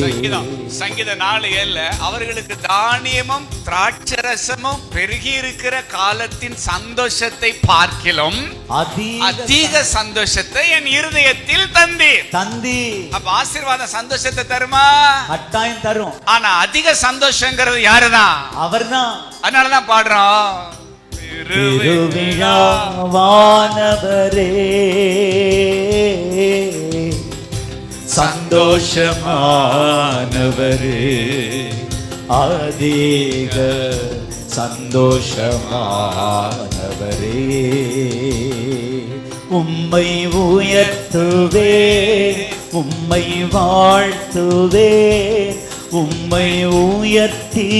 சங்கீதம். சங்கீத நாலு ஏழுல அவர்களுக்கு தானியமும் திராட்சரசமும் பெருகி இருக்கிற காலத்தின் சந்தோஷத்தை பார்க்கிலும் அதிக சந்தோஷத்தை என் இருதயத்தில் தந்தீர். தந்தி அப்ப ஆசீர்வாதம் சந்தோஷத்தை தருமா? கட்டாயம் தரும். ஆனா அதிக சந்தோஷங்கிறது யாருதான் அவர்தான். அதனாலதான் பாடுறோம். திருவிழாவானவரே சந்தோஷமானவரே. அதிக சந்தோஷமானவரே. உம்மை உயர்த்துவே உம்மை வாழ்த்துவே உம்மை உயர்த்தி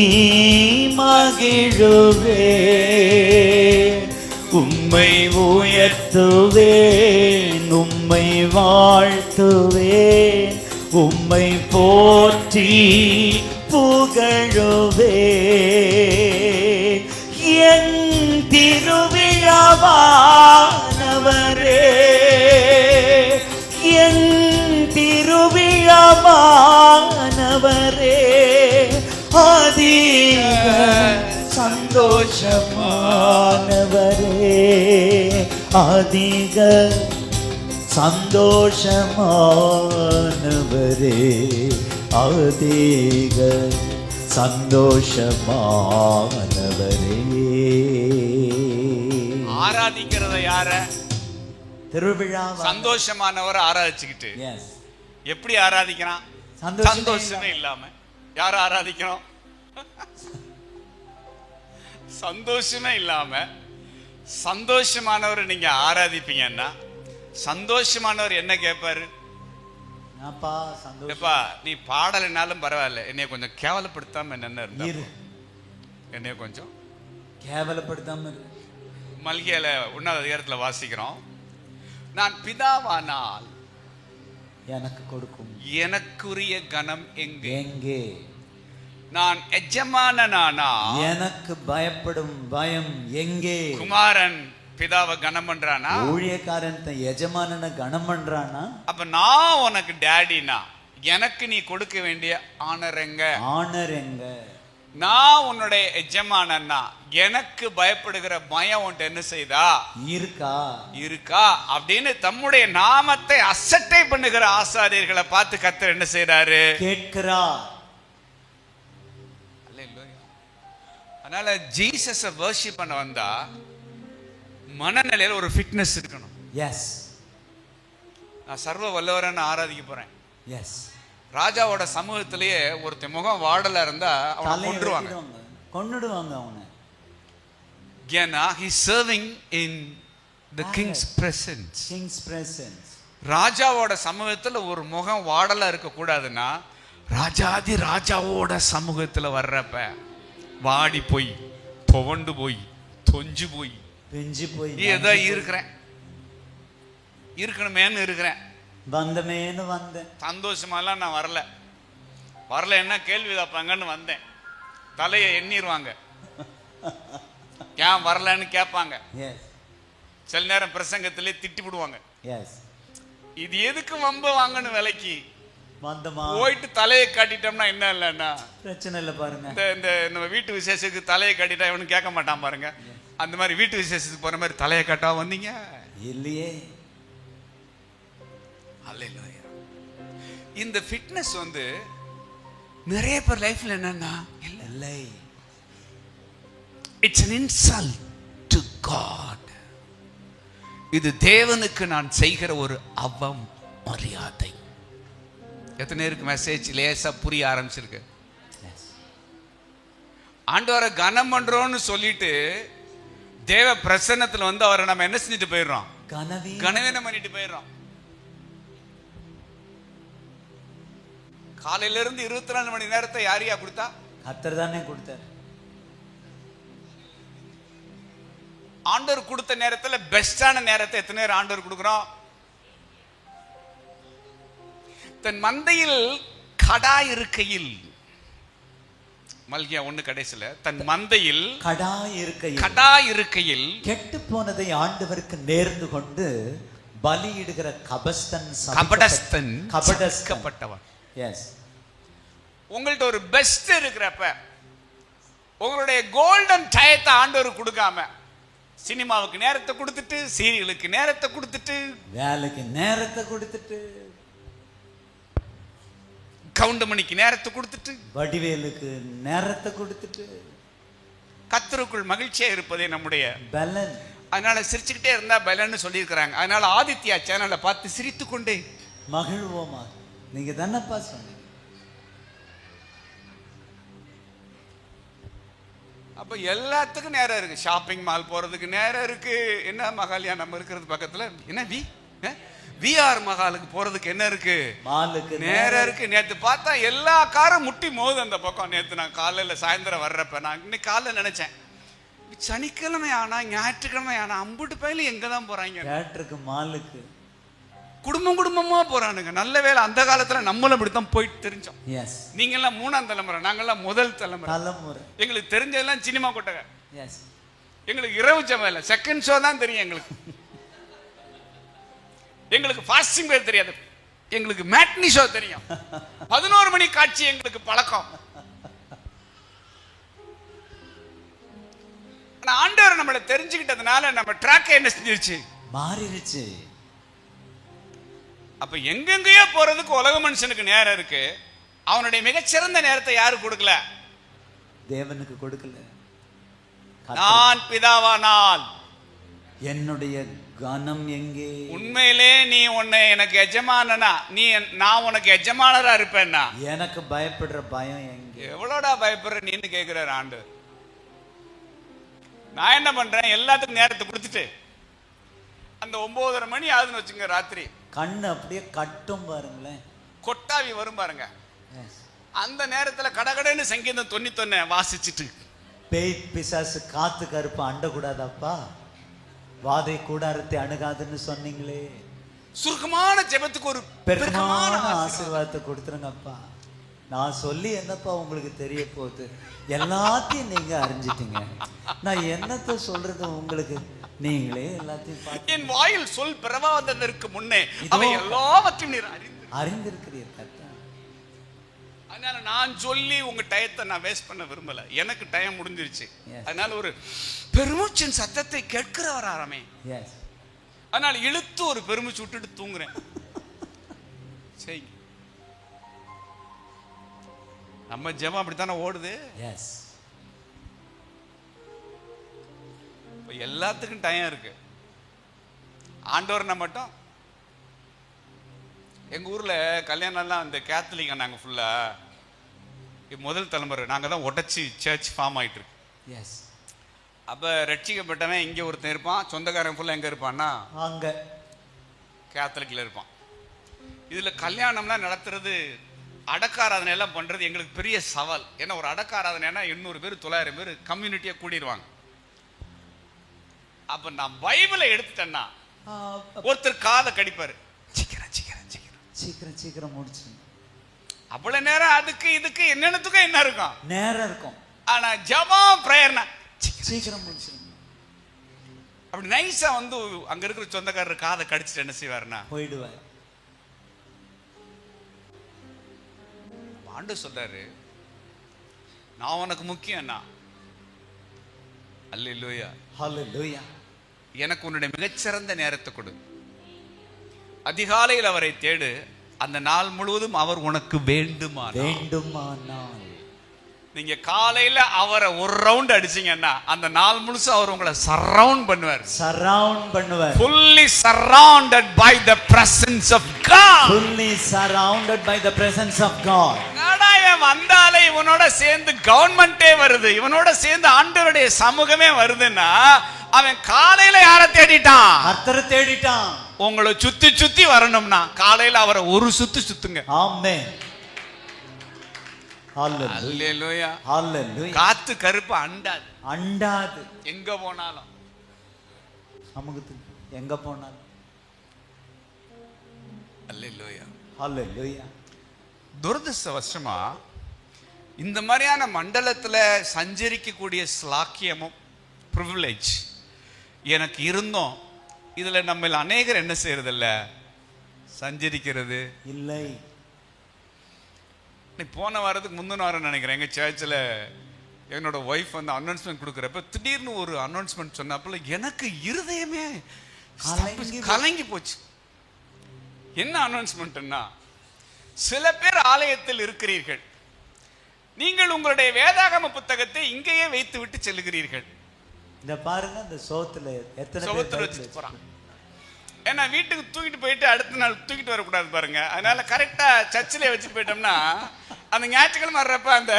மகிழுவே. உம்மை உயர்த்துவேன் உம்மை வாழ்த்துவே உம்மை போற்றி புகழுவே என் திருவிழாவானவரே. என் திருவிழாவானவரே. அதிக சந்தோஷமானவரே. அதிக சந்தோஷமானவரே அதிக சந்தோஷமானவரே. ஆராதிக்கிறத யார? திருவிழா சந்தோஷமானவர் ஆராதிச்சுக்கிட்டு. எப்படி ஆராதிக்கிறான்? சந்தோஷமே இல்லாம. யார ஆராதிக்கிறோம்? சந்தோஷமே இல்லாம. சந்தோஷமானவர் நீங்க ஆராதிப்பீங்கன்னா சந்தோஷமானவர் என்ன கேட்பாரு எப்பா நீ பாடலைனாலும் பரவாயில்ல. என்னைய கொஞ்சம் கேவலப்படுத்தாம என்ன இருந்தா இரு. என்னைய கொஞ்சம் கேவலப்படுத்தாம மல்கியில உன்னத அதிகாரத்துல வாசிக்கிறோம். நான் பிதாவானால் எனக்கு கொடுக்கும். எனக்குரிய கனம் எங்கே? எங்கே? நான் எஜமானனானா எனக்கு பயப்படும் பயம் எங்கே? குமாரன் பிதாவை கனம் பண்றானா? ஊழியக்காரன் தன் எஜமானனை கனம் பண்றானா? அப்ப நான் உனக்கு டேடினா எனக்கு நீ கொடுக்க வேண்டிய ஆனர் எங்க? ஆனர் எங்க? நான் உன்னுடைய எஜமானன்னா எனக்கு பயப்படுகிற பயம் உன்ட்ட என்ன செய்தா? இருக்கா? இருக்கா? அப்படின்னு தம்முடைய நாமத்தை அசட்டை பண்ணுகிற ஆசாரியர்களை பார்த்து கத்தர் என்ன செய்றாரு? கேட்கிறா. அதனால ஜீசஸ வர்ஷிப் பண்ண வந்தா மனநிலையில ஒரு ஃபிட்னஸ் இருக்கணும். எஸ் நான் சர்வ வல்லவரன்னு ஆராதிக்க போறேன். எஸ் ராஜாவோட சமூகத்திலேயே ஒருத்தன் முகம் வாடலா இருந்தா அவனை வெட்டிடுவாங்க. கொன்னுடுவாங்க அவனை. ஏன்னா he serving in the king's presence king's presence ராஜாவோட சமூகத்துல ஒரு முகம் வாடலா இருக்க கூடாதுன்னா ராஜாதி ராஜாவோட சமூகத்துல வர்றப்ப வாடி போய் துவண்டு போய் தொஞ்சு போய் பெஞ்சு போய் ஏதோ இருக்கிறேன். இருக்கணுமேன்னு இருக்கிறேன். வந்தமேன்னு வந்தேன். சந்தோஷமாலாம் நான் வரல. வரல என்ன கேள்வி கேட்பாங்கன்னு வந்தேன். தலையை எண்ணிடுவாங்க ஏன் வரலன்னு கேட்பாங்க. சில நேரம் பிரசங்கத்திலே திட்டி விடுவாங்க. இது எதுக்கு வம்ப வாங்கணும் விலைக்கு? வந்தமா? போயிட்டு தலையை காட்டிட்டோம்னா என்ன இல்லைன்னா பிரச்சனை இல்லை பாருங்க. இந்த இந்த நம்ம வீட்டு விசேஷத்துக்கு தலையை காட்டிட்டா இவனு கேட்க மாட்டான் பாருங்க. அந்த மாதிரி வீட்டு விசேஷத்துக்கு போற மாதிரி தலையை காட்டா வந்தீங்க? இல்லையே. அல்லேலூயா. இந்த ஃபிட்னஸ் வந்து நிறைய பேர் லைஃப்ல என்னன்னா இல்ல. இல்லை. It's an insult to God இது தேவனுக்கு நான் செய்கிற ஒரு அவம் மரியாதை. எத்தனை பேருக்கு மெசேஜ் லேசா புரிய ஆரம்பிச்சிருக்கு? ஆண்டவரை கனம் பண்றோம்னு சொல்லிட்டு தேவ பிரசன்னத்துல வந்து அவரை நம்ம என்ன செஞ்சுட்டு போயிடுறோம்? கனவி கனவீனம் பண்ணிட்டு போயிடுறோம். காலையில இருந்து இருபத்தி நாலு மணி நேரத்தை யாரையா கொடுத்தா? கத்தர் தானே கொடுத்தார். ஆண்டவர் கொடுத்த நேரத்துல பெஸ்டான நேரத்தை எத்தனை நேரம் ஆண்டவர் கொடுக்குறோம்? தன் மந்தையில் கடா இருக்கையில் மல்கியா ஒண்ணு கடைசில தன் மந்தையில் கடா இருக்கையில் கடா இருக்கையில் கெட்டு போனதை ஆண்டவருக்கு நேர்ந்து கொண்டு பலியிடுகிற கபஸ்தன் கபடஸ்தன் சபிக்கப்பட்டவன். எஸ் உங்கள்ட்ட ஒரு பெஸ்ட் இருக்கிறப்ப உங்களுடைய கோல்டன் டயத்தை ஆண்டவர் கொடுக்காம சினிமாவுக்கு நேரத்தை கொடுத்துட்டு சீரியலுக்கு நேரத்தை கொடுத்துட்டு வேலைக்கு நேரத்தை கொடுத்துட்டு கவுண்டமணிக்கு நேரத்தை கொடுத்துட்டு வடிவேலுக்கு நேரத்தை கொடுத்துட்டு கத்தருக்குள் மகிழ்ச்சியா இருப்பதே நம்முடைய பலன். அதனால சிரிச்சுக்கிட்டே இருந்தா பலன்னு சொல்லியிருக்கிறாங்க. அதனால ஆதித்யா சேனலை பார்த்து சிரித்து கொண்டே மகிழ்வோமா? நீங்க தானப்பா சொன்னீங்க. அப்ப எல்லாத்துக்கும் நேரம் இருக்கு. ஷாப்பிங் மால் போறதுக்கு நேரம் இருக்கு. என்ன மகாலியா நம்ம இருக்கிறது பக்கத்துல? என்ன வி? விஆர் மகாலுக்கு போறதுக்கு என்ன இருக்கு? மாலுக்கு நேரம் இருக்கு. நேத்து பார்த்தா எல்லா காரும் முட்டி மோது அந்த பக்கம். நேத்து நான் காலையில சாயந்தரம் வர்றப்ப நான் இன்னைக்கு காலைல நினைச்சேன். சனிக்கிழமை ஆனா ஞாயிற்றுக்கிழமை ஆனா அம்புட்டு பயிலும் எங்க தான் போறாங்க? தேட்டருக்கு மாலுக்கு. குடும்பம் குடும்பமா போறானுங்க. நல்ல வேளை அந்த காலத்துல நம்மளும் இப்படித்தான் போயிட்டு தெரிஞ்சோம். நீங்க எல்லாம் மூணாம் தலைமுறை நாங்கெல்லாம் முதல் தலைமுறை. தலைமுறை. எங்களுக்கு தெரிஞ்சதெல்லாம் சினிமா கொட்டகை. எங்களுக்கு இரவு இல்லை செகண்ட் ஷோ தான் தெரியும் எங்களுக்கு. எங்களுக்கு ஃபாஸ்டிங் பேர் தெரியாது. எங்களுக்கு மேட்னி ஷோ தெரியும். பதினோரு மணி காட்சி எங்களுக்கு பழக்கம். ஆண்டவர் நம்மளை தெரிஞ்சுக்கிட்டதுனால நம்ம ட்ராக்கை என்ன செஞ்சிருச்சு? மாறிடுச்சு அப்ப எங்கெங்கேயோ போறதுக்கு உலக மனுஷனுக்கு நேரம் இருக்கு. அவனுடைய மிகச்சிறந்த நேரத்தை யாரு கொடுக்கல? தேவனுக்கு கொடுக்கல. நான் பிதாவானால். என்னுடைய கனம் எங்கே? உண்மையிலே நீ உன்னை எனக்கு எஜமானனா? நீ நான் உனக்கு எஜமானரா இருப்பேன்னா? எனக்கு பயப்படுற பயம் எங்கே? எவ்வளோடா பயப்படுற நீன்னு கேட்கிறார் ஆண்டு நான் என்ன பண்றேன்? எல்லாத்துக்கும் நேரத்தை கொடுத்துட்டு அந்த ஒன்பதரை மணி ஆகுதுன்னு வச்சுங்க ராத்திரி. கண்ணு அப்படியே கட்டும் பாருங்களேன். கொட்டாவி வரும் பாருங்க. அந்த நேரத்துல கடகடன்னு சங்கீதம் தொண்ணூத்தொன்னு வாசிச்சுட்டு பேய் பிசாசு காத்து கருப்பு அண்டக்கூடாதாப்பா. வாதை கூடாரத்தை அணுகாதுன்னு சொன்னீங்களே. சுருக்கமான ஜெபத்துக்கு ஒரு ஆசீர்வாதம். ஆசீர்வாதத்தை கொடுத்துருங்கப்பா. நான் சொல்லி என்னப்பா உங்களுக்கு தெரிய போகுது? எல்லாத்தையும் நீங்க அறிஞ்சிட்டீங்க. நான் என்னத்த சொல்றது உங்களுக்கு? நீங்களே எல்லாத்தையும் என் வாயில் சொல் பிறவாததற்கு முன்னே. அவை எல்லாவற்றையும் நீர் அறிந்து அறிந்திருக்கிறீர் கர்த்தா அதனால நான் சொல்லி உங்க டயத்தை நான் வேஸ்ட் பண்ண விரும்பல. எனக்கு டைம் முடிஞ்சிருச்சு. அதனால ஒரு பெருமூச்சின் சத்தத்தை கேட்கிறவர் ஆறாமே எஸ் அதனால இழுத்து ஒரு பெருமூச்சு விட்டுட்டு தூங்குறேன். சரி. நம்ம ஜெபம் அப்படித்தானே ஓடுது? இப்ப எல்லாத்துக்கும் டைம் இருக்கு. ஆண்டவர்னா மட்டும்? எங்க ஊர்ல கல்யாணம்லாம் அந்த கேத்தலிங்க நாங்க ஃபுல்லா முதல் தலைமுறை. நாங்க தான் உடைச்சி சர்ச் ஃபார்ம் ஆயிட்டு இருக்கு எஸ் அப்ப ரட்சிக்கப்பட்டவன் இங்க ஒருத்தன் இருப்பான் சொந்தக்காரன் ஃபுல்லா எங்க இருப்பான்னா? அங்க. கேத்தலிக்ல இருப்பான். இதுல கல்யாணம்லாம் நடத்துறது அடக்காராதனை எல்லாம் பண்றது எங்களுக்கு பெரிய சவால். ஏன்னா ஒரு அடக்காராதனைனா எண்ணூறு பேர் தொள்ளாயிரம் பேர் கம்யூனிட்டியா கூடிடுவாங்க அப்ப நான் பைபிளை எடுத்துட்டேன்னா ஒருத்தர் காதை கடிப்பாரு. சீக்கிரம் சீக்கிரம் சீக்கிரம். சீக்கிரம் சீக்கிரம் முடிச்சு அவ்வளவு நேரம் அதுக்கு இதுக்கு என்னென்னத்துக்கும் என்ன இருக்கும்? நேரம் இருக்கும். ஆனா ஜபம் பிரேயர்னா சீக்கிரம். முடிச்சிருங்க. அப்படி நைஸா வந்து அங்க இருக்கிற சொந்தக்காரர் காதை கடிச்சிட்டு என்ன செய்வாருன்னா போயிடுவார். ஆண்டு சொல்றாரு நான் உனக்கு முக்கியம்னா அல்லேலூயா. ஹalleluya. எனக்கு உன்னுடைய மிகச்சிறந்த நேரத்தை கொடு. அதிகாலையில் அவரை தேடு அந்த நாள் முழுவதும் அவர் உனக்கு வேண்டுமானால். வேண்டுமானால். நீங்க காலையில அவரை ஒரு ரவுண்ட் அடிச்சீங்கன்னா அந்த நாள் முழுசும் அவர் உங்களை சரவுண்ட் பண்ணுவார். சரவுண்ட் பண்ணுவார். Fully surrounded by the presence of God. Fully surrounded by the presence of god. என்னடா இவன் வந்தாலே இவனோட சேர்ந்து கவர்மெண்டே வருது இவனோட சேர்ந்து ஆண்டவருடைய சமூகமே வருதுன்னா அவன் காலையில யாரை தேடிட்டான்? கர்த்தரை தேடிட்டான். உங்களை சுத்தி சுத்தி வரணும்னா காலையில அவரை ஒரு சுத்து சுத்துங்க. ஹalleluya. காத்து கருப்பு அண்டாது. அண்டாது. எங்க போனாலும். சமூகத்துக்கு எங்க போனாலும். துரதிருஷ்டவசமா இந்த மாதிரியான மண்டலத்துல சஞ்சரிக்கக்கூடிய ஸ்லாக்கியமும் ப்ரிவிலேஜ் எனக்கு இருந்தோம். இதுல நம்ம அநேகர் என்ன செய்யறதில்ல? சஞ்சரிக்கிறது. இல்லை. நீ போன வாரத்துக்கு முந்தின வாரம் நினைக்கிறேன் எங்கள் சர்ச்சில் என்னோட ஒய்ஃப் வந்து அனௌன்ஸ்மெண்ட் கொடுக்குறப்ப திடீர்னு ஒரு அனௌன்ஸ்மெண்ட் சொன்னாப்புல எனக்கு இருதயமே கலங்கி போச்சு. என்ன அனௌன்ஸ்மெண்ட்னா சில பேர் ஆலயத்தில் இருக்கிறீர்கள். நீங்கள் உங்களுடைய வேதாகம புத்தகத்தை இங்கேயே வைத்து விட்டு செல்லுகிறீர்கள் இந்த பாருங்க இந்த சோத்துல எத்தனை பைபிள் வச்சுட்டு போறான். ஏன்னா வீட்டுக்கு தூக்கிட்டு போயிட்டு அடுத்த நாள் தூக்கிட்டு வரக்கூடாது பாருங்க. அதனால கரெக்டா சர்ச்சிலே வச்சுட்டு போயிட்டோம்னா அந்த ஞாயிற்றுக்கிழமை வர்றப்ப அந்த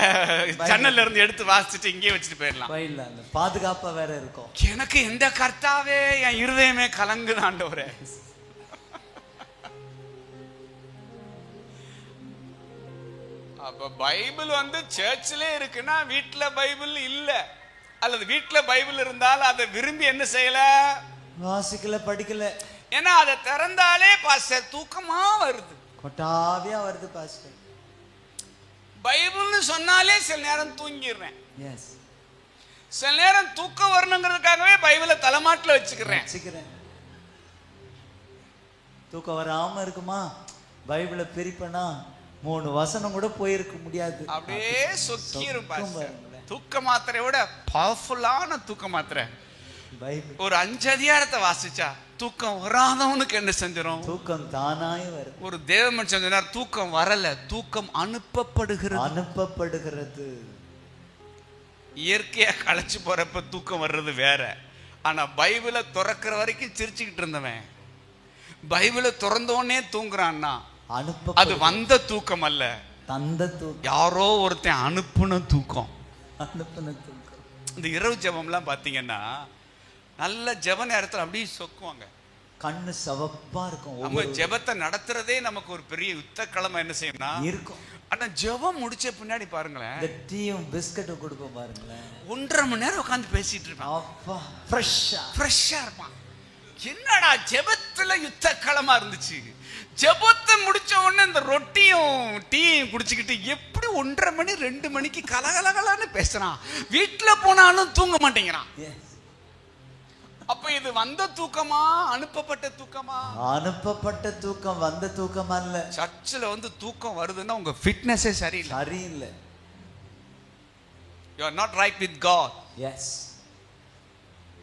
ஜன்னல்ல இருந்து எடுத்து வாசிச்சுட்டு இங்கேயே வச்சுட்டு போயிடலாம். அந்த பாதுகாப்பா வேற இருக்கும். எனக்கு எந்த கர்த்தாவே என் இருதயமே கலங்குது ஆண்டவரே. அப்ப பைபிள் வந்து சர்ச்சிலே இருக்குன்னா வீட்ல பைபிள் இல்ல. அல்லது வீட்ல பைபிள் இருந்தால் அதை விரும்பி என்ன செய்யல? வாசிக்கல படிக்கல. ஏன்னா அதை திறந்தாலே பாஸ்டர் தூக்கமா வருது. கொட்டாவியா வருது பாஸ்டர். பைபிள்னு சொன்னாலே சில நேரம் தூங்கிடுறேன். எஸ் சில நேரம் தூக்கம் வரணுங்கிறதுக்காகவே பைபிளை தலைமாட்டில் வச்சுக்கிறேன். வச்சுக்கிறேன். தூக்கம் வராம இருக்குமா? பைபிளை பிரிப்பனா? மூணு வசனம் கூட போயிருக்க முடியாது. அப்படியே பாஸ்டர். பாருங்களேன். தூக்க மாத்திரையை விட பவர்ஃபுல்லான தூக்க மாத்திரை ஒரு அஞ்சு அதிகாரத்தை வாசிச்சா தூக்கம் வராதவனுக்கு என்ன செஞ்சிடும் தூக்கம் தானாய் வருது. ஒரு தேவ மனுஷன் சொன்னார் தூக்கம் வரல தூக்கம் அனுப்பப்படுகிறது. அனுப்பப்படுகிறது. இயற்கையா களைச்சு போறப்ப தூக்கம் வர்றது வேற. ஆனா பைபிளை திறக்கிற வரைக்கும் சிரிச்சுக்கிட்டு இருந்தவன். பைபிளை திறந்தோடனே தூங்குறான்னா அது அனுப்ப வந்த தூக்கம் அல்ல. தந்த தூக்கம். யாரோ ஒருத்தன் அனுப்பின தூக்கம். இந்த இரவு ஜெபம்லாம் பார்த்தீங்கன்னா நல்ல ஜெப நேரத்தில் அப்படியே சொக்குவாங்க. கண்ணு சவப்பா இருக்கும் நம்ம ஒவ்வொரு ஜெபத்தை நடத்துறதே நமக்கு ஒரு பெரிய யுத்த கிழமை என்ன செய்யணும்னா இருக்கும். ஆனா ஜெபம் முடிச்ச பின்னாடி பாருங்களேன் இந்த டீயும் பிஸ்கட்டும் கொடுப்போம் பாருங்களேன். ஒன்றரை மணி நேரம் உட்காந்து பேசிட்டு இருப்பான். அப்பா ஃப்ரெஷ்ஷா ஃப்ரெஷ்ஷா இருப்பான். என்னடா ஜெபத்துல யுத்த களமா இருந்துச்சு? ஜெபத்தை முடிச்ச உடனே இந்த ரொட்டியும் டீயும் குடிச்சுக்கிட்டு எப்படி ஒன்றரை மணி ரெண்டு மணிக்கு கலகலகலான்னு பேசுறான். வீட்டுல போனாலும் தூங்க மாட்டேங்கிறான். அப்ப இது வந்த தூக்கமா அனுப்பப்பட்ட தூக்கமா? அனுப்பப்பட்ட தூக்கம் வந்த தூக்கம் அல்ல. சர்ச்சில் வந்து தூக்கம் வருதுன்னா உங்க ஃபிட்னஸே சரியில்லை. சரியில்லை. You are not right with God yes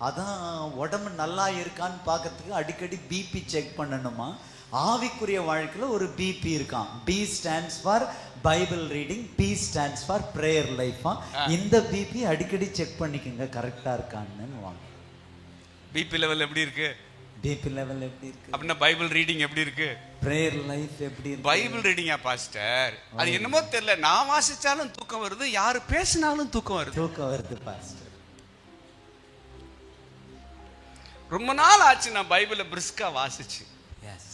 அதான் உடம்பு நல்லா இருக்கான்னு பார்க்கறதுக்கு அடிக்கடி பிபி செக் பண்ணணுமா? ஆவிக்குரிய வாழ்க்கையில ஒரு பிபி இருக்கான். B stands for Bible reading P stands for prayer லைஃபா இந்த பிபி அடிக்கடி செக் பண்ணிக்கோங்க கரெக்டா இருக்கான்னு வாங்க. பிபி லெவல் எப்படி இருக்கு? பிபி லெவல் எப்படி இருக்கு? அப்படின்னா பைபிள் ரீடிங் எப்படி இருக்கு? ப்ரேயர் லைஃப் எப்படி இருக்கு? பைபிள் ரீடிங்கா பாஸ்டர் அது என்னமோ தெரியல. நான் வாசிச்சாலும் தூக்கம் வருது யாரு பேசினாலும் தூக்கம் வருது. தூக்கம் வருது பாஸ்டர் ரொம்ப நாள் ஆச்சு நான் பைபிளை பிரிஸ்கா வாசிச்சு. எஸ்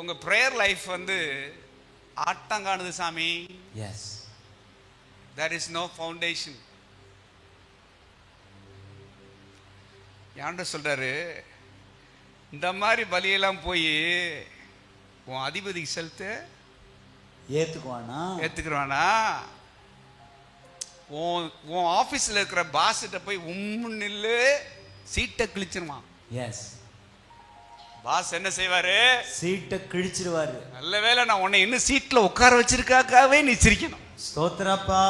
உங்க ப்ரேயர் லைஃப் வந்து ஆட்டம் காணுது சாமி. Yes there is no foundation யாண்ட சொல்றாரு? இந்த மாதிரி பலியெல்லாம் போய் உன் அதிபதிக்கு செலுத்து. ஏத்துக்குவானா? ஏத்துக்கிறவானா உன் உன் ஆஃபீஸில் இருக்கிற பாஸ்கிட்ட போய் உம்மு நில்லு சீட்டை கிழிச்சிருவான். எஸ் பாஸ் என்ன செய்வாரு? சீட்டை கிழிச்சிருவாரு. நல்ல வேளை நான் உன்னை இன்னும் சீட்ல உட்கார வச்சிருக்காக்காவே நீ சிரிக்கணும். ஸ்தோத்திரப்பா.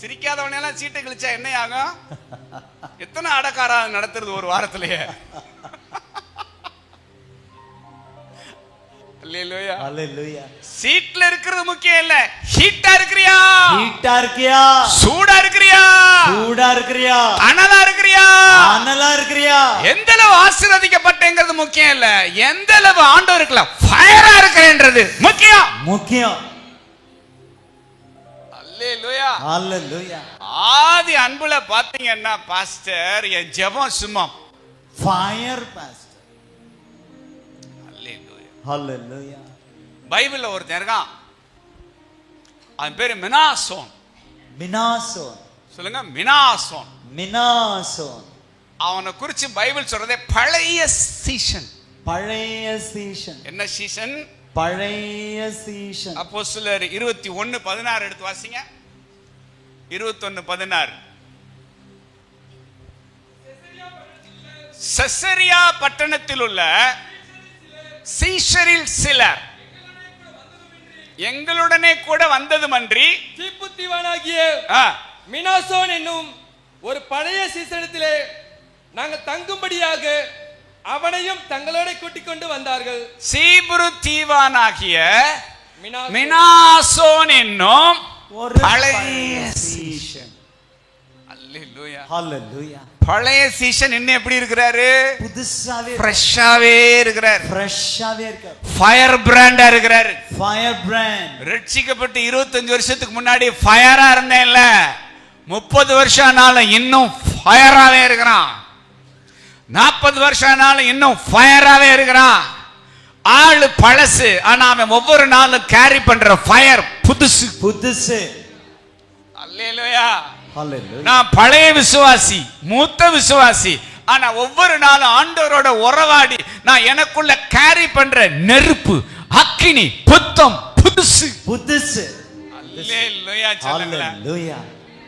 சிரிக்காதவனை எல்லாம் சீட்டை கிழிச்சா என்ன ஆகும் எத்தனை அடக்காரா நடத்துறது ஒரு வாரத்திலேயே? சீட்ல இருக்கிறது முக்கியம் இல்ல. ஹீட்டா இருக்கிறியா? ஹீட்டா இருக்கியா சூடா இருக்கிறியா? சூடா இருக்கிறியா? அனலா இருக்கிறியா? அனலா இருக்கிறியா? எந்த அளவு ஆசீர்வதிக்கப்பட்டேங்கிறது முக்கியம் இல்ல. எந்த அளவு ஆண்டவருக்குல ஃபயரா இருக்கிறேன்றது முக்கியம். முக்கியம். ஆதி அன்புல பாத்தீங்கன்னா பாஸ்டர் என் ஜெபம் சும்மா. ஃபயர் பாஸ்டர் பைபிள்ல ஒருத்தன் இருக்கான் அவன் பேரு மினாசோன். மினாசோன். சொல்லுங்க மினாசோன். மினாசோன். அவனை குறிச்சு பைபிள் சொல்றதே பழைய சீசன் பழைய சீசன் என்ன சீசன் பழைய சீசன் அப்போ சிலர் இருபத்தி ஒன்னு பதினாறு எடுத்து வாசிங்க. இருபத்தொன்னு பதினாறு. செசரியா பட்டணத்தில் உள்ள சீஷரில் சிலர். எங்களுடனே கூட வந்ததுமன்றி தீப்புத்திவானாகிய ஆ, மினாசோன் என்னும் ஒரு பழைய சீசனத்திலே நாங்கள் தங்கும்படியாக அவனையும் தங்களோட கூட்டிக் கொண்டு வந்தார்கள். சீபுரு தீவானாகிய மினாசோன். மினாசோன் என்னும் ஒரு பழைய பழைய சீசன் இன்னும் எப்படி இருக்கிறாரு? புதுசாவே ஃப்ரெஷ்ஷாவே இருக்கிறார். ஃப்ரெஷ்ஷாவே இருக்கார் ஃபயர் பிராண்டா இருக்கிறாரு. ஃபயர் பிராண்ட் ரட்சிக்கப்பட்டு இருபத்தஞ்சு வருஷத்துக்கு முன்னாடி ஃபயரா இருந்தேன்ல. முப்பது வருஷம் ஆனாலும் இன்னும் ஃபயராவே இருக்கிறான். நாற்பது வருஷம் ஆனாலும் இன்னும் ஃபயராவே இருக்கிறான். ஆளு பழசு ஆனா அவன் ஒவ்வொரு நாளும் கேரி பண்ற ஃபயர் புதுசு. புதுசு. ஹalleluya நான் பழைய விசுவாசி மூத்த விசுவாசி. ஆனா ஒவ்வொரு நாளும் ஆண்டவரோட உறவாடி நான் எனக்குள்ள கேரி பண்ற நெருப்பு அக்கினி புத்தம் புதுசு. புதுசு.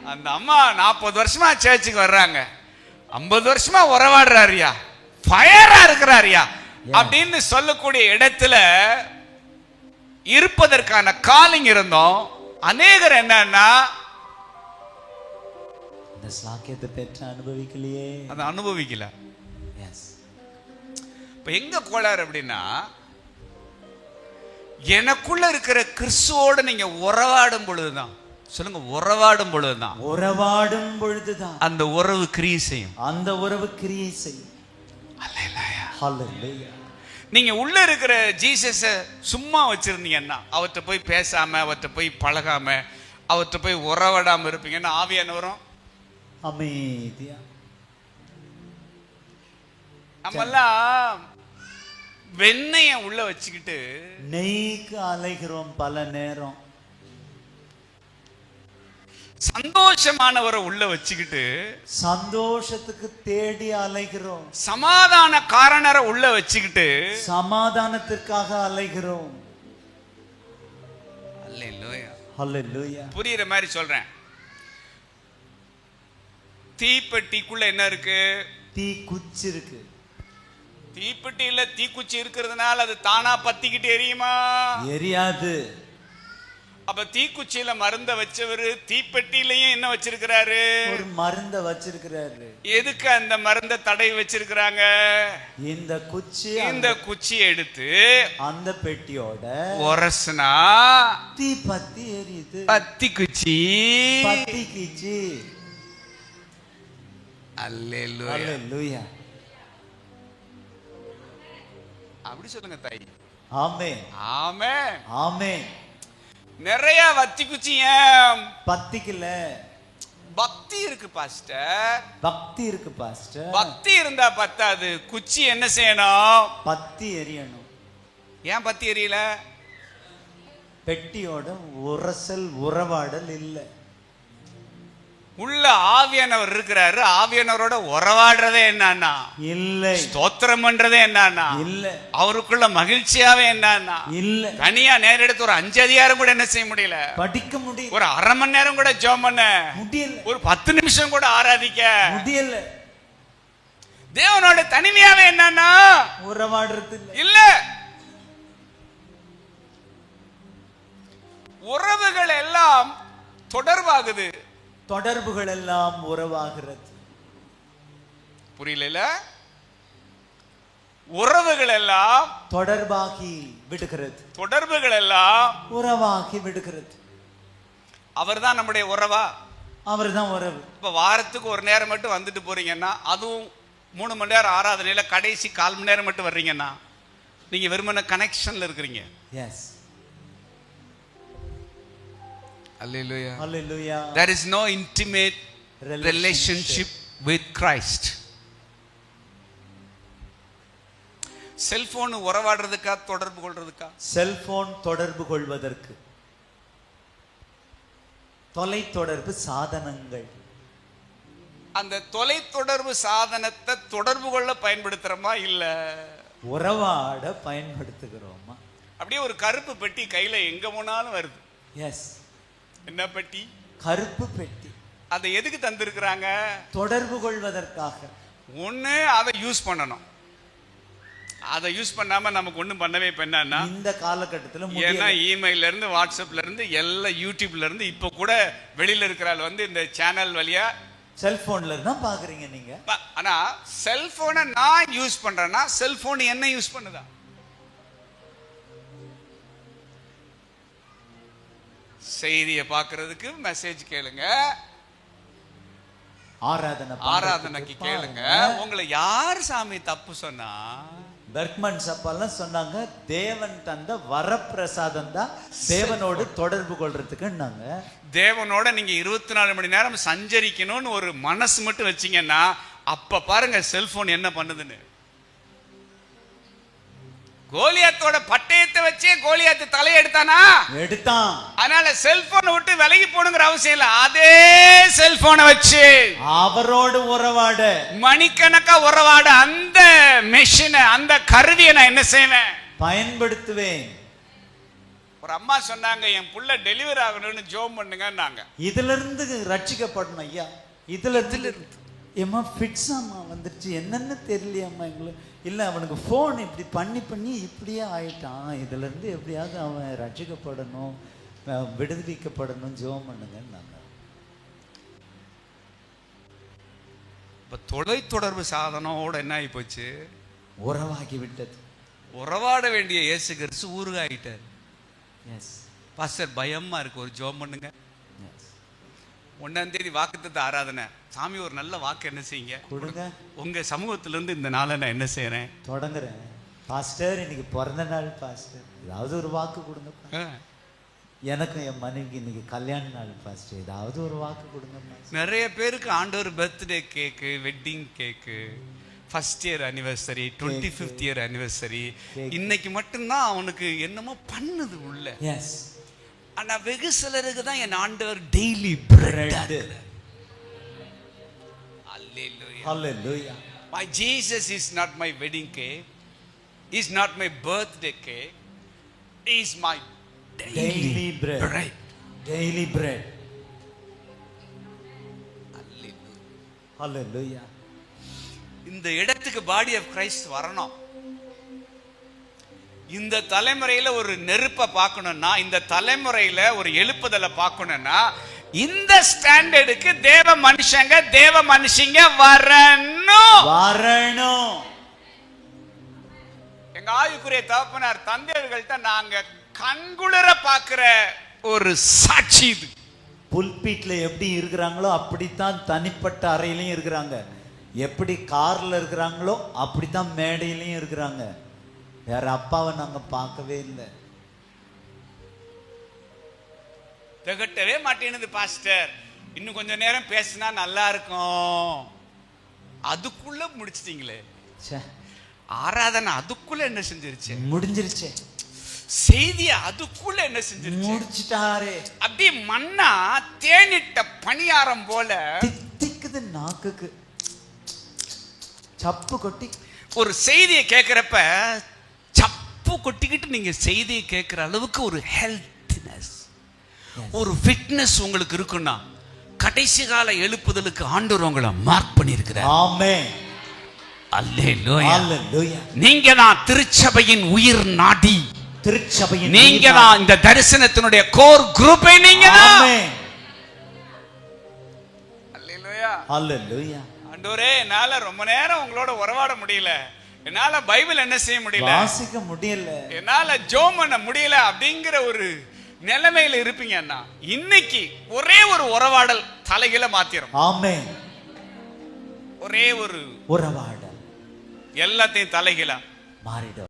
அந்த அம்மா நாற்பது வருஷமா சர்ச்சுக்கு வர்றாங்க. ஐம்பது வருஷமா உறவாடுறாருயா ஃபயரா இருக்கிறாருயா அப்படின்னு சொல்லக்கூடிய இடத்துல இருப்பதற்கான காலிங் இருந்தோம். அநேகர் என்னன்னா சாக்கியத்தை பெற்று அனுபவிக்கலையே. அதை அனுபவிக்கல. எஸ் இப்ப எங்க கோளாறு அப்படின்னா எனக்குள்ள இருக்கிற கிறிஸ்துவோட நீங்க உறவாடும் பொழுதுதான். சொல்லுங்க உறவாடும் பொழுதுதான். உறவாடும் பொழுதுதான். அந்த உறவு கிரியை செய்யும். அந்த உறவு கிரியை செய்யும். நீங்க உள்ள இருக்கிற ஜீசஸ சும்மா வச்சிருந்தீங்கன்னா அவர்கிட்ட போய் பேசாம அவர்கிட்ட போய் பழகாம அவர்கிட்ட போய் உறவாடாம இருப்பீங்கன்னா ஆவியானவரும் அமைதியா நம்மெல்லாம் வெண்ணெய உள்ள வச்சுக்கிட்டு நெய்க்கு அலைகிறோம் பல நேரம். சந்தோஷமானவரை உள்ள வச்சுக்கிட்டு சந்தோஷத்துக்கு தேடி அலைகிறோம். சமாதான காரணரை உள்ள வச்சுக்கிட்டு சமாதானத்திற்காக அலைகிறோம். புரியுற மாதிரி சொல்றேன். தீப்பெட்டிக்குள்ள என்ன இருக்கு? தீ குச்சி இருக்கு தீப்பெட்டியில தீக்குச்சி இருக்கிறதுனால அது தானா பத்திக்கிட்டு எரியுமா? எரியாது. அப்ப தீக்குச்சியில மருந்த வச்சவரு தீப்பெட்டியிலயும் என்ன வச்சிருக்கிறாரு? ஒரு மருந்த வச்சிருக்கிறாரு. எதுக்கு அந்த மருந்த தடை வச்சிருக்கிறாங்க? இந்த குச்சி இந்த குச்சியை எடுத்து அந்த பெட்டியோட உரசுனா தீ பத்தி எரியுது. பத்தி குச்சி பத்தி கிச்சி அல்லேலூயா ஹalleluya அப்படி சொல்லுங்க தாய். ஆமென். ஆமே ஆமென். நிறைய வத்தி குச்சி ஏன்? பத்திக்கல. பக்தி இருக்கு பாஸ்டர். பக்தி இருக்கு பாஸ்டர். பக்தி இருந்தா பத்தாது. குச்சி என்ன செய்யணும்? பத்தி எரியணும். ஏன் பத்தி எரியல? பெட்டியோட உரசல் உறவாடல் இல்லை. உள்ள ஆவியானவர் இருக்கிறாரு. ஆவியானவரோட உறவாடுறதே என்னன்னா? இல்லை. ஸ்தோத்திரம் பண்றதே என்னன்னா? இல்லை. அவருக்குள்ள மகிழ்ச்சியாவே என்னன்னா? இல்லை. தனியா நேரம் எடுத்து ஒரு அஞ்சு அதிகாரம் கூட என்ன செய்ய முடியல? படிக்க முடியல. ஒரு அரை மணி நேரம் கூட ஜெபம் பண்ண? முடியல. ஒரு பத்து நிமிஷம் கூட ஆராதிக்க? முடியல. தேவனோட தனிமையாவே என்னன்னா? உறவாடுறது இல்ல. உறவுகள் எல்லாம் தொடர்பாகுது. தொடர்புகள் எல்லாம் உறவாகிறது. புரியல உறவுகள் எல்லாம் தொடர்பாகி விடுகிறது. தொடர்புகள் எல்லாம் உறவாகி விடுகிறது. அவர்தான் நம்முடைய உறவா? அவர்தான் உறவு. இப்ப வாரத்துக்கு ஒரு நேரம் மட்டும் வந்துட்டு போறீங்கன்னா அதுவும் மூணு மணி நேரம் ஆறாவது கடைசி கால் மணி நேரம் மட்டும் வர்றீங்கன்னா நீங்க வெறுமன கனெக்ஷன்ல இருக்கிறீங்க. Yes hallelujah hallelujah there is no intimate Relationship. relationship with christ. Cellphone உறவாடுறதுக்கா தொடர்பு கொள்றதுக்கா? செல்போன் தொடர்பு கொள்வதற்கு. தொலைத்தொடர்பு சாதனங்கள். அந்த தொலைத்தொடர்பு சாதனத்தை தொடர்பு கொள்ள பயன்படுத்துறோமா இல்ல? உறவாட பயன்படுத்துகிறோமா? அப்படியே ஒரு கருப்பு பெட்டி கையில எங்க போனாலும் வருது. எஸ் என்ன பெட்டி? கருப்பு பெட்டி. அதை எதுக்கு தந்திருக்கிறாங்க? தொடர்பு கொள்வதற்காக. ஒண்ணு அதை யூஸ் பண்ணணும். அதை யூஸ் பண்ணாம நமக்கு ஒண்ணும் பண்ணவே இப்ப என்னன்னா இந்த காலகட்டத்துல ஏன்னா. இமெயில்ல இருந்து வாட்ஸ்அப்ல இருந்து எல்லா யூடியூப்ல இருந்து இப்ப கூட வெளியில இருக்கிற ஆள் வந்து இந்த சேனல் வழியா செல்போன்ல தான் பாக்குறீங்க நீங்க. ஆனா செல்போனை நான் யூஸ் பண்றேன்னா செல்போன் என்ன யூஸ் பண்ணுதா? செய்தியை பார்க்கிறதுக்கு மெசேஜ் கேளுங்க. ஆராதனை ஆராதனைக்கு கேளுங்க. உங்களை யார் சாமி தப்பு சொன்னா? பெர்க்மன் சப்பாலாம் சொன்னாங்க தேவன் தந்த வரப்பிரசாதம் தான் தேவனோடு தொடர்பு கொள்றதுக்குன்னாங்க. தேவனோட நீங்க இருபத்தி நாலு மணி நேரம் சஞ்சரிக்கணும்னு ஒரு மனசு மட்டும் வச்சீங்கன்னா அப்ப பாருங்க செல்போன் என்ன பண்ணுதுன்னு. கோலியாத்தோட பட்டயத்தை வச்சே கோலியாத்து தலையெடுத்தானா? எடுத்தான். அதனால செல்போனை விட்டு விலகி போகணுங்கிற அவசியம் இல்ல. அதே செல்போனை வச்சு. அவரோடு உறவாட. மணிக்கணக்கா உறவாட. அந்த மெஷினை அந்த கருவியை நான் என்ன செய்வேன்? பயன்படுத்துவேன். ஒரு அம்மா சொன்னாங்க என் புள்ள டெலிவரி ஆகணும்னு ஜோம் பண்ணுங்கன்னாங்க. இதுல இருந்து ரட்சிக்கப்படணும் ஐயா. இதுல இருந்து ஏம்மா ஃபிட்ஸ் அம்மா வந்துருச்சு. என்னன்னு தெரியலையம்மா எங்களுக்கு. இல்ல அவனுக்கு ஃபோன் இப்படி பண்ணி பண்ணி இப்படியே ஆயிட்டான். இதுல இருந்து எப்படியாவது அவன் ரட்சிக்கப்படணும் விடுவிக்கப்படணும் ஜெபம் பண்ணுங்கன்னாங்க இப்ப தொலைத்தொடர்பு சாதனோட என்ன ஆகி போச்சு? உறவாகி விட்டது. உறவாட வேண்டிய இயேசு கிறிஸ்து ஊருகாயிட்டார் எஸ் பாஸ்டர் பயமா இருக்கு. ஒரு ஜோம் பண்ணுங்க. எஸ் ஒன்னாம் தேதி வாக்குத்தத்த ஆராதனை. சாமி ஒரு நல்ல வாக்கு என்ன செய்யுங்க? கொடுங்க. உங்க சமூகத்துல இருந்து இந்த நாளை நான் என்ன செய்யறேன் தொடங்குறேன். பாஸ்டர் இன்னைக்கு பிறந்த நாள் பாஸ்டர் ஏதாவது ஒரு வாக்கு கொடுங்க எனக்கும் என் மனைவிக்கு இன்னைக்கு கல்யாண நாள் பாஸ்டர் ஏதாவது ஒரு வாக்கு கொடுங்க நிறைய பேருக்கு ஆண்டவர் birthday cake wedding cake first year anniversary twenty fifth year anniversary. இன்னைக்கு மட்டும்தான் அவனுக்கு என்னமோ பண்ணுது உள்ள. எஸ் ஆனா வெகு சிலருக்கு தான் என் ஆண்டவர் daily. Bread hallelujah My Jesus is not my wedding cake. Is not my birthday cake. Is my daily, Daily bread. bread. Daily bread Hallelujah. ஹalleluya இந்த இடத்துக்கு பாடி ஆஃப் கிரைஸ்ட் வரணும் இந்த தலைமுறையில ஒரு நெருப்பை பார்க்கணும்னா இந்த தலைமுறையில ஒரு எழுப்புதலை பார்க்கணும்னா இந்த ஸ்டாண்டர்டுக்கு தேவ மனுஷங்க தேவ மனுஷங்க வரணும். வரணும். எங்க ஆயுக்குரிய தகப்பனார் தந்தையர்கள்ட்ட நாங்க கண்குளிர பார்க்கிற ஒரு சாட்சி இது. புல்பீட்ல எப்படி இருக்கிறாங்களோ அப்படித்தான் தனிப்பட்ட அறையிலையும் இருக்கிறாங்க. எப்படி கார்ல இருக்கிறாங்களோ அப்படித்தான் மேடையிலையும் இருக்கிறாங்க. வேற அப்பாவை நாங்க பார்க்கவே இல்லை. திகட்டவே மாட்டேனுது பாஸ்டர் இன்னும் கொஞ்ச நேரம் பேசினா நல்லா இருக்கும். அதுக்குள்ள முடிச்சிட்டீங்களே. ச்சே. ஆராதனை அதுக்குள்ள என்ன செஞ்சிருச்சு? முடிஞ்சிருச்சே. செய்தி அதுக்குள்ள என்ன செஞ்சிருச்சு? முடிச்சிட்டாரே. அப்படியே மண்ணா தேனிட்ட பணியாரம் போல தித்திக்குது நாக்குக்கு. சப்பு கொட்டி. ஒரு செய்தியை கேட்கிறப்ப கொட்டிக்கிட்டு நீங்க செய்தியை கேட்கிற அளவுக்கு ஒரு ஹெல்த்னஸ் ஒரு ஃபிட்னஸ் உங்களுக்கு இருக்குன்னா கடைசி கால எழுப்புதலுக்கு ஆண்டவர் உங்களை மார்க் பண்ணியிருக்கிறார். ஆமென். அல்லேலூயா. ஹalleluya நீங்க தான் திருச்சபையின் உயிர் நாடி. திருச்சபையின் நீங்க. தான் இந்த தரிசனத்தினுடைய கோர் குரூப்பை நீங்க தான். ஆமென். அல்லேலூயா. ஹalleluya ஆண்டவரே என்னால ரொம்ப நேரம் உங்களோட உறவாட முடியல. என்னால பைபிள் என்ன செய்ய முடியல? வாசிக்க முடியல. என்னால ஜோம் பண்ண முடியல அப்படிங்கிற ஒரு நிலைமையில இருப்பீங்கன்னா இன்னைக்கு ஒரே ஒரு உறவாடல் தலைகில மாத்திரும். ஆமென். ஒரே ஒரு உறவாடல். எல்லாத்தையும் தலைகில மாறிடும்.